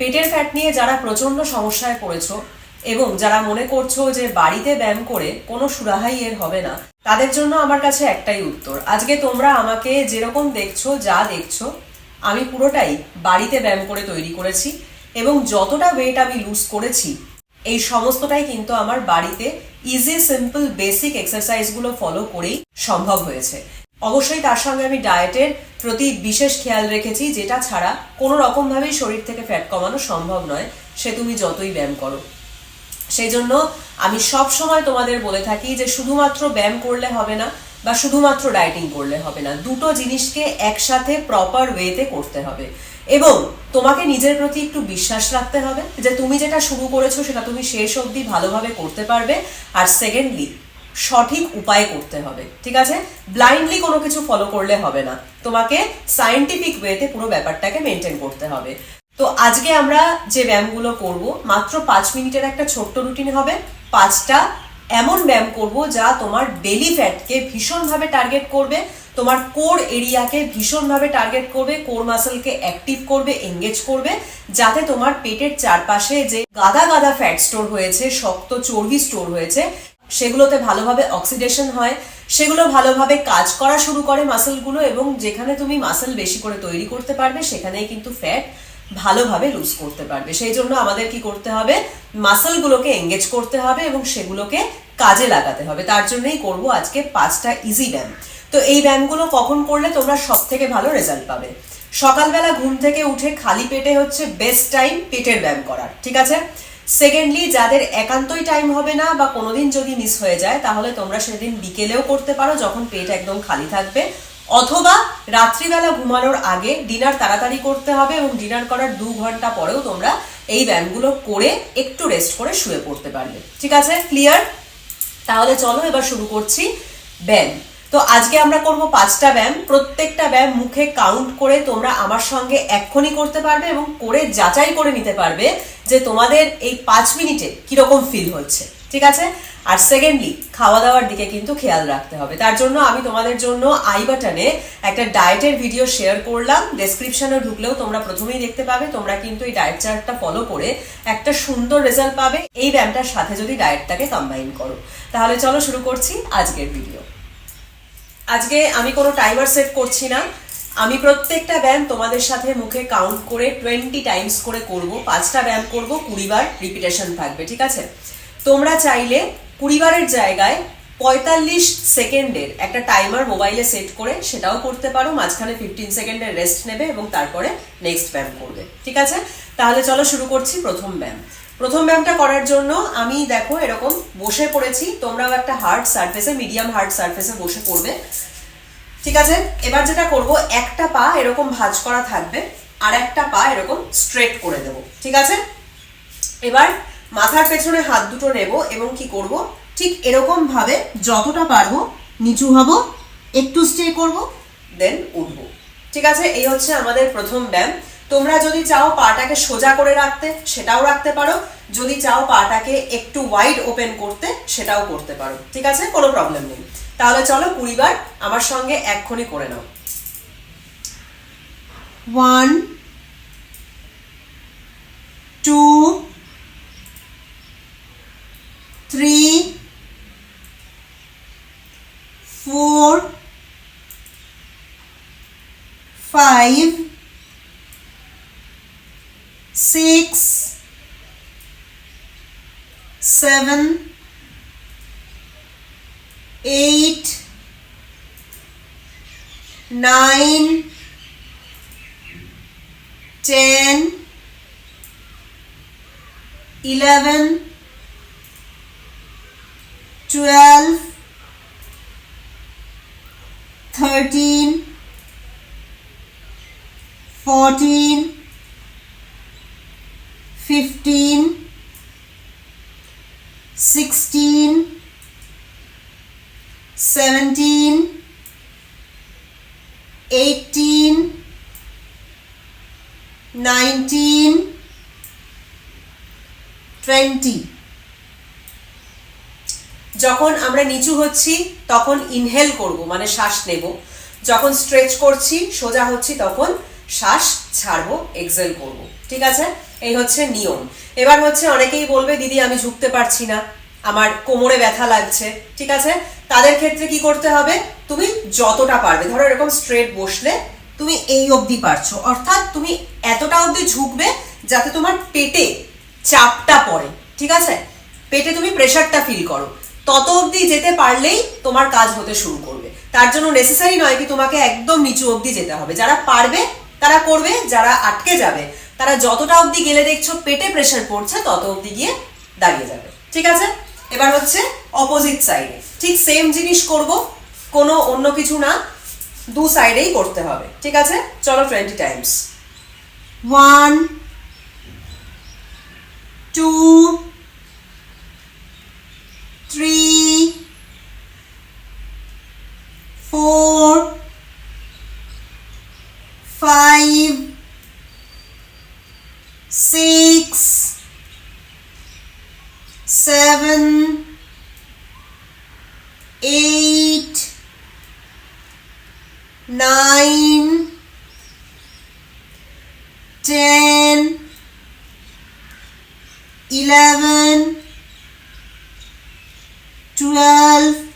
পেটের ফ্যাট নিয়ে যারা প্রচণ্ড সমস্যায় পড়েছো এবং যারা মনে করছ যে বাড়িতে ব্যায়াম করে কোনো সুরাহাই এর হবে না, তাদের জন্য আমার কাছে একটাই উত্তর। আজকে তোমরা আমাকে যেরকম দেখছ, যা দেখছ, আমি পুরোটাই বাড়িতে ব্যায়াম করে তৈরি করেছি এবং যতটা ওয়েট আমি লুজ করেছি, এই সমস্তটাই কিন্তু আমার বাড়িতে ইজি সিম্পল বেসিক এক্সারসাইজগুলো ফলো করেই সম্ভব হয়েছে। অবশ্যই তার সঙ্গে আমি ডায়েটের প্রতি বিশেষ খেয়াল রেখেছি, যেটা ছাড়া কোনো রকমভাবেই শরীর থেকে ফ্যাট কমানো সম্ভব নয়, সে তুমি যতই ব্যায়াম করো। সেই জন্য আমি সব সময় তোমাদের বলে থাকি যে শুধুমাত্র ব্যায়াম করলে হবে না বা শুধুমাত্র ডায়েটিং করলে হবে না, দুটো জিনিসকে একসাথে প্রপার ওয়েতে করতে হবে। এবং তোমাকে নিজের প্রতি একটু বিশ্বাস রাখতে হবে যে তুমি যেটা শুরু করেছ সেটা তুমি শেষ অবধি ভালোভাবে করতে পারবে। আর সেকেন্ডলি সঠিক উপায়ে করতে হবে, ঠিক আছে? ব্লাইন্ডলি কোনো কিছু ফলো করলে হবে না। তোমাকে সায়েন্টিফিক ওয়েতে পুরো ব্যাপারটাকে মেনটেন করতে হবে। তো আজকে আমরা যে ব্যায়ামগুলো করব, মাত্র পাঁচ মিনিটের একটা ছোট্ট রুটিন হবে। পাঁচটা এমন ব্যায়াম করব যা তোমার বেলি ফ্যাটকে ভীষণভাবে টার্গেট করবে, তোমার কোর এরিয়াকে ভীষণভাবে টার্গেট করবে কোর মাসেলকে অ্যাক্টিভ করবে এঙ্গেজ করবে, যাতে তোমার পেটের চারপাশে যে গাদা গাদা ফ্যাট স্টোর হয়েছে, শক্ত চর্বি স্টোর হয়েছে সেগুলোতে ভালোভাবে অক্সিডেশন হয়, সেগুলো ভালোভাবে কাজ করা শুরু করে মাসেলগুলো এবং যেখানে তুমি মাসেল বেশি করে তৈরি করতে পারবে, সেখানেই কিন্তু ফ্যাট ভালোভাবে লুজ করতে পারবে। সেই জন্য আমাদের কি করতে হবে? মাসেলগুলোকে এঙ্গেজ করতে হবে এবং সেগুলোকে কাজে লাগাতে হবে। তার জন্যই করব আজকে পাঁচটা ইজি ব্যায়াম। তো এই ব্যায়ামগুলো কখন করলে তোমরা সব থেকে ভালো রেজাল্ট পাবে? সকালবেলা ঘুম থেকে উঠে খালি পেটে হচ্ছে বেস্ট টাইম পেটের ব্যায়াম করার, ঠিক আছে? সেকেন্ডলি যাদের একান্তই টাইম হবে না বা কোনোদিন যদি মিস হয়ে যায়, তাহলে তোমরা সেদিন বিকেলেও করতে পারো যখন পেট একদম খালি থাকবে। অথবা রাত্রিবেলা ঘুমানোর আগে ডিনার তাড়াতাড়ি করতে হবে এবং ডিনার করার দু ঘণ্টা পরেও তোমরা এই ব্যায়ামগুলো করে একটু রেস্ট করে শুয়ে পড়তে পারবে। ঠিক আছে? ক্লিয়ার তাহলে চলো এবার শুরু করছি ব্যায়াম। তো আজকে আমরা করব পাঁচটা ব্যায়াম। প্রত্যেকটা ব্যায়াম মুখে কাউন্ট করে তোমরা আমার সঙ্গে এক্ষুনি করতে পারবে এবং করে যাচাই করে নিতে পারবে যে তোমাদের এই পাঁচ মিনিটে কীরকম ফিল হচ্ছে। ঠিক আছে? আর সেকেন্ডলি খাওয়া দাওয়ার দিকে কিন্তু খেয়াল রাখতে হবে। তার জন্য আমি তোমাদের জন্য আই বাটনে একটা ডায়েটের ভিডিও শেয়ার করলাম। ডেসক্রিপশনে ঢুকলেও তোমরা প্রথমেই দেখতে পাবে, তোমরা কিন্তু এই ডায়েট চার্টটা ফলো করে একটা সুন্দর রেজাল্ট পাবে। এই ব্যায়ামটার সাথে যদি ডায়েটটাকে কম্বাইন করো। তাহলে চলো শুরু করছি আজকের ভিডিও আজকে আমি কোনো টাইমার সেট করছি না। আমি প্রত্যেকটা ব্যায়াম তোমাদের সাথে মুখে কাউন্ট করে টোয়েন্টি টাইমস করে করব। পাঁচটা ব্যায়াম করব, কুড়ি বার রিপিটেশন থাকবে, ঠিক আছে? তোমরা চাইলে কুড়ি বারের জায়গায় পঁয়তাল্লিশ সেকেন্ডের একটা টাইমার মোবাইলে সেট করে সেটাও করতে পারো। মাঝখানে ফিফটিন সেকেন্ডের রেস্ট নেবে এবং তারপরে নেক্সট ব্যায়াম করবে, ঠিক আছে? তাহলে চলো শুরু করছি প্রথম ব্যায়াম। প্রথম ব্যায়ামটা করার জন্য আমি দেখো এরকম বসে পড়েছি, তোমরাও একটা হার্ড সারফেসে মিডিয়াম হার্ড সারফেসে বসে পড়বে। ঠিক আছে? এবার যেটা করব, একটা পা এরকম ভাঁজ করা থাকবে, আর একটা পা এরকম স্ট্রেট করে দেব। ঠিক আছে? এবার মাথার পেছনে হাত দুটো নেব এবং কি করব, ঠিক এরকম ভাবে যতটা পারব নিচু হব, একটু স্টে করব দেন উঠব। ঠিক আছে? এই হচ্ছে আমাদের প্রথম ব্যায়াম। তোমরা যদি চাও পাটাকে সোজা করে রাখতে, সেটাও রাখতে পারো। যদি চাও পাটাকে একটু ওয়াইড ওপেন করতে, সেটাও করতে পারো। ঠিক আছে? কোনো প্রবলেম নেই। তাহলে চলো কুড়ি বার আমার সঙ্গে এক্ষুনি করে নাও। One two three four five six, seven, eight, nine, ten, eleven, twelve, thirteen, fourteen. 15 16 17 18 19 20 যখন আমরা নিচু হচ্ছি, তখন ইনহেল করব মানে শ্বাস নেব। যখন স্ট্রেচ করছি, সোজা হচ্ছি, তখন শ্বাস ছাড়বো এক্সেল করব। ঠিক আছে? এই হচ্ছে নিয়ম। এবার হচ্ছে অনেকেই বলবে, দিদি, আমি ঝুঁকতে পারছি না। আমার কোমরে ব্যথা লাগছে। ঠিক আছে? তাদের ক্ষেত্রে কি করতে হবে? তুমি যতটা পারবে, ধরো এরকম স্ট্রেট বসলে, তুমি এই অবধি পারছ। অর্থাৎ তুমি এতটা অবধি ঝুঁকবে যাতে তোমার পেটে চাপটা পড়ে। ঠিক আছে? পেটে তুমি প্রেশারটা ফিল করো। তত অবধি যেতে পারলেই তোমার কাজ হতে শুরু করবে। তার জন্য নেসেসারি নয় কি তোমাকে একদম নিচু অবধি যেতে হবে। যারা পারবে তারা করবে, যারা আটকে যাবে। তারা যতটা অবধি গেলে দেখছ পেটে প্রেশার পড়ছে, তত অবধি গিয়ে দাঁড়িয়ে যাবে। ঠিক আছে? এবার হচ্ছে অপোজিট সাইডে ঠিক সেম জিনিস করব, কোনো অন্য কিছু না, দু সাইডেই করতে হবে। ঠিক আছে? চলো twenty times one two five, six, seven, eight, nine, ten, eleven, twelve,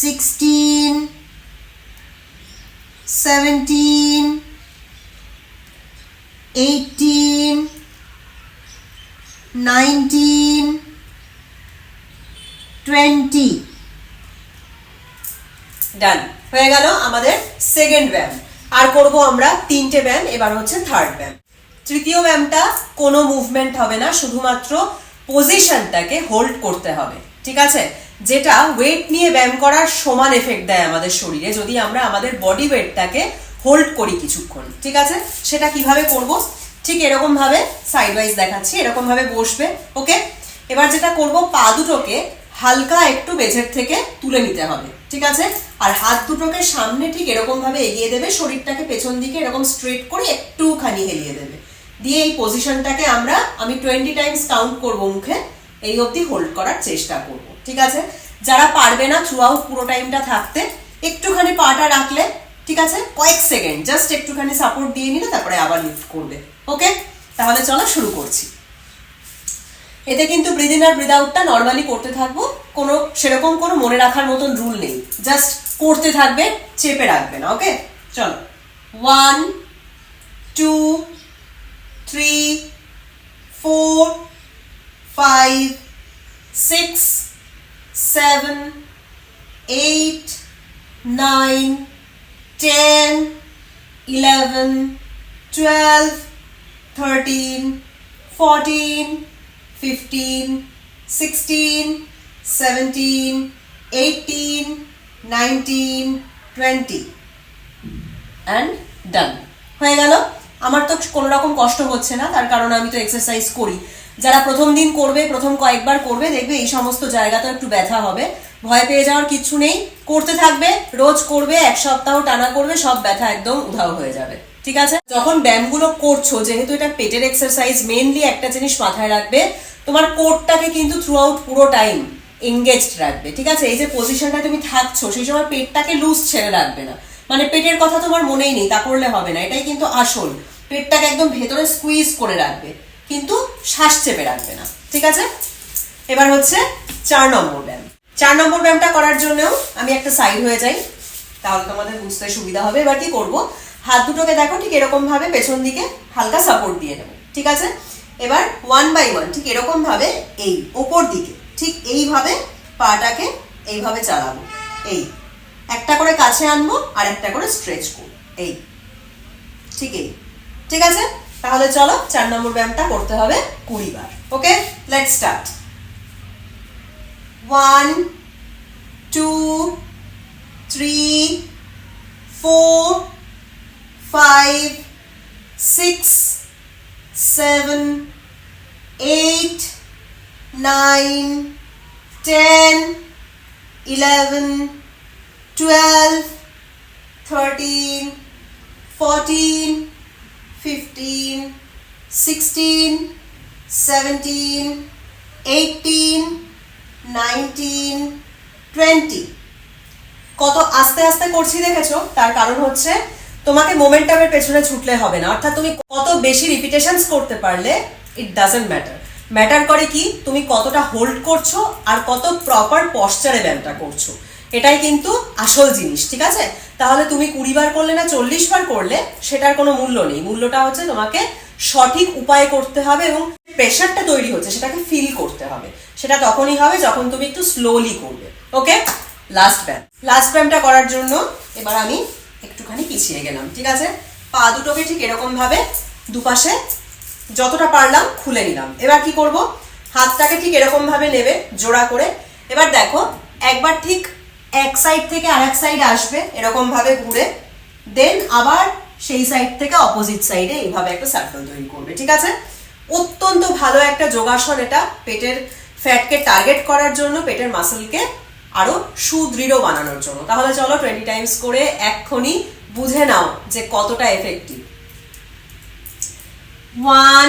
16 17 18 19 20 done হয়ে গেল আমাদের সেকেন্ড ব্যায়াম। আর করব আমরা তিনটে ব্যায়াম, এবার হচ্ছে থার্ড ব্যায়াম। তৃতীয় ব্যায়ামটা কোনো মুভমেন্ট হবে না, শুধুমাত্র পজিশনটাকে হোল্ড করতে হবে। ঠিক আছে? যেটা ওয়েট নিয়ে ব্যায়াম করার সমান এফেক্ট দেয় আমাদের শরীরে যদি আমরা আমাদের বডি ওয়েটটাকে হোল্ড করি কিছুক্ষণ, ঠিক আছে? সেটা কীভাবে করব? ঠিক এরকম ভাবে সাইড ওয়াইজ দেখাচ্ছি এরকম ভাবে বসবে ওকে এবার যেটা করব, পা দুটোকে হালকা একটু বেঝের থেকে তুলে নিতে হবে, ঠিক আছে? আর হাত দুটোকে সামনে ঠিক এরকম ভাবে এগিয়ে দেবে, শরীরটাকে পেছন দিকে এরকম স্ট্রেট করে একটুখানি হেলিয়ে দেবে। দিয়ে এই পজিশনটাকে আমরা, আমি টোয়েন্টি টাইমস কাউন্ট করব মুখে এই অবধি হোল্ড করার চেষ্টা করব, ঠিক আছে? যারা পারবে না থ্রু আউট পুরো টাইমটা থাকতে, একটুখানি পাটা রাখলে, ঠিক আছে? কয়েক সেকেন্ড জাস্ট একটুখানি সাপোর্ট দিয়ে নিলে তারপরে আবার লিফট করবে ওকে তাহলে চলো শুরু করছি। এতে কিন্তু ব্রিদ ইন আর ব্রিদ আউটটা নর্মালি করতে থাকব, কোনো, সেরকম কোনো মনে রাখার মতন রুল নেই। জাস্ট করতে থাকবে, চেপে রাখবে না ওকে চলো। One two three four five six seven eight nine ten eleven twelve thirteen fourteen 15, 16, 17, 18, 19, 20 and done হয়ে গেল? আমার তো কোনো রকম কষ্ট হচ্ছে না তার কারণ আমি তো এক্সারসাইজ করি। যারা প্রথম দিন করবে, প্রথম কয়েকবার করবে, দেখবে এই সমস্ত জায়গাতে একটু ব্যথা হবে। ভয় পেয়ে যাওয়ার কিচ্ছু নেই। করতে থাকবে, রোজ করবে, এক সপ্তাহ টানা করবে, সব ব্যথা একদম উধাও হয়ে যাবে। ঠিক আছে? যখন ব্যায়ামগুলো করছ, যেহেতু এটা পেটের এক্সারসাইজ মেনলি একটা জিনিস মাথায় রাখবে, তোমার কোরটাকে কিন্তু থ্রু আউট পুরো টাইম এঙ্গেজড রাখবে। ঠিক আছে? এই যে পজিশনটা তুমি থাকছো, সেই সময় পেটটাকে লুজ ছেড়ে রাখবে না। মানে পেটের কথা তোমার মনেই নেই, তা করলে হবে না। এটাই কিন্তু আসল। পেটটাকে একদম ভেতরে স্কুইজ করে রাখবে। কিন্তু শ্বাস চেপে রাখবে না, ঠিক আছে? এবার হচ্ছে চার নম্বর ব্যায়াম। চার নম্বর ব্যায়ামটা করার জন্যও আমি একটা সাইড হয়ে যাই, তাহলে তোমাদের বুঝতে সুবিধা হবে। এবার কি করব? হাত দুটোকে দেখো, ঠিক এরকম ভাবে পেছন দিকে হালকা সাপোর্ট দিয়ে নেব, ঠিক আছে? এবার ওয়ান বাই ওয়ান ঠিক এরকম ভাবে এই ওপর দিকে, ঠিক এইভাবে পাটাকে এইভাবে চালাবো, এই। একটা করে কাছে আনব আর একটা করে স্ট্রেচ করব, এই। ঠিক এই। ঠিক আছে? তাহলে চলো চার নম্বর ব্যায়ামটা করতে হবে কুড়ি বার okay let start one two three four five six seven eight nine ten eleven twelve thirteen fourteen 15, 16, 17, 18, 19, 20 কত আস্তে আস্তে করছি দেখেছ? তার কারণ হচ্ছে তোমাকে মোমেন্টামের পেছনে ছুটলে হবে না। অর্থাৎ তুমি কত বেশি রিপিটেশনস করতে পারলে ইট ডাজেন্ট ম্যাটার ম্যাটার করে কি? তুমি কতটা হোল্ড করছ আর কত প্রপার পশ্চারে ব্যায়ামটা করছ। এটাই কিন্তু আসল জিনিস, ঠিক আছে? তাহলে তুমি কুড়ি বার করলে না চল্লিশ বার করলে, সেটার কোনো মূল্য নেই। মূল্যটা হচ্ছে তোমাকে সঠিক উপায়ে করতে হবে এবং প্রেশারটা তৈরি হচ্ছে, সেটাকে ফিল করতে হবে। সেটা তখনই হবে যখন তুমি একটু স্লোলি করবে, ওকে? লাস্ট ব্যায়াম। লাস্ট ব্যায়ামটা করার জন্য এবার আমি একটুখানি পিছিয়ে গেলাম, ঠিক আছে? পা দুটোকে ঠিক এরকম ভাবে দুপাশে যতটা পারলাম খুলে নিলাম। এবার কি করব? হাতটাকে ঠিক এরকম ভাবে নেবে, জোড়া করে। এবার দেখো, একবার ঠিক এক সাইড থেকে আর এক সাইড আসবে, এরকম ভাবে ঘুরে। দেন আবার সেই সাইড থেকে অপোজিট সাইডে এইভাবে একটা সার্কেল তৈরি করবে, ঠিক আছে? অত্যন্ত ভালো একটা যোগাসন এটা, পেটের ফ্যাটকে টার্গেট করার জন্য, পেটের মাসেলকে আরও সুদৃঢ় বানানোর জন্য। তাহলে চলো টোয়েন্টি টাইমস করে এক্ষুনি বুঝে নাও যে কতটা এফেক্টিভ ওয়ান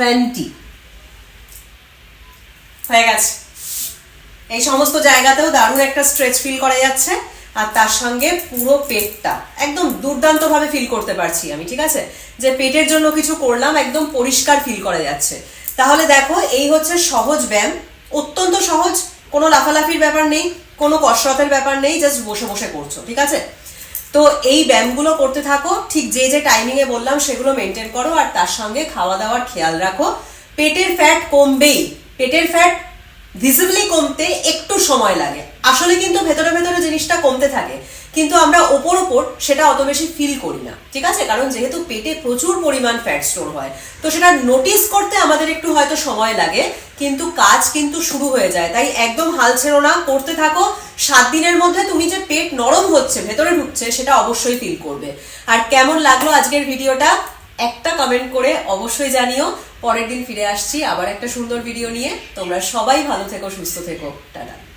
20 হয়ে গেছে। এই সমস্ত জায়গাতেও দারুণ একটা স্ট্রেচ ফিল করা যাচ্ছে, আর তার সঙ্গে পুরো পেটটা একদম দুর্দান্ত ভাবে ফিল করতে পারছি আমি, ঠিক আছে? যে পেটের জন্য কিছু করলাম, একদম পরিষ্কার ফিল করা যাচ্ছে। তাহলে দেখো, এই হচ্ছে সহজ ব্যায়াম। অত্যন্ত সহজ, কোনো লাফালাফির ব্যাপার নেই, কোনো কসরতের ব্যাপার নেই জাস্ট বসে বসে করছ, ঠিক আছে? তো এই ব্যায়ামগুলো করতে থাকো। ঠিক যে যে টাইমিং এ বললাম সেগুলো মেনটেন করো আর তার সঙ্গে খাওয়া দাওয়ার খেয়াল রাখো। পেটের ফ্যাট কমবেই। পেটের ফ্যাট ভিজিবলি কমতে একটু সময় লাগে। আসলে কিন্তু ভেতরে ভেতরে জিনিসটা কমতে থাকে। কিন্তু আমরা ওপর ওপর সেটা অত বেশি ফিল করি না, ঠিক আছে? কারণ যেহেতু পেটে প্রচুর পরিমাণ ফ্যাট স্টোর হয়, তো সেটা নোটিস করতে আমাদের একটু হয়তো সময় লাগে, কিন্তু কাজ কিন্তু শুরু হয়ে যায়। তাই একদম হাল ছেড়ো না, করতে থাকো। সাত দিনের মধ্যে তুমি যে পেট নরম হচ্ছে, ভেতরে ঢুকছে, সেটা অবশ্যই ফিল করবে। আর কেমন লাগল আজকের ভিডিওটা? একটা কমেন্ট করে অবশ্যই জানিও। পরের দিন ফিরে আসছি, আবার একটা সুন্দর ভিডিও নিয়ে। তোমরা সবাই ভালো থেকো, সুস্থ থেকো। টাটা।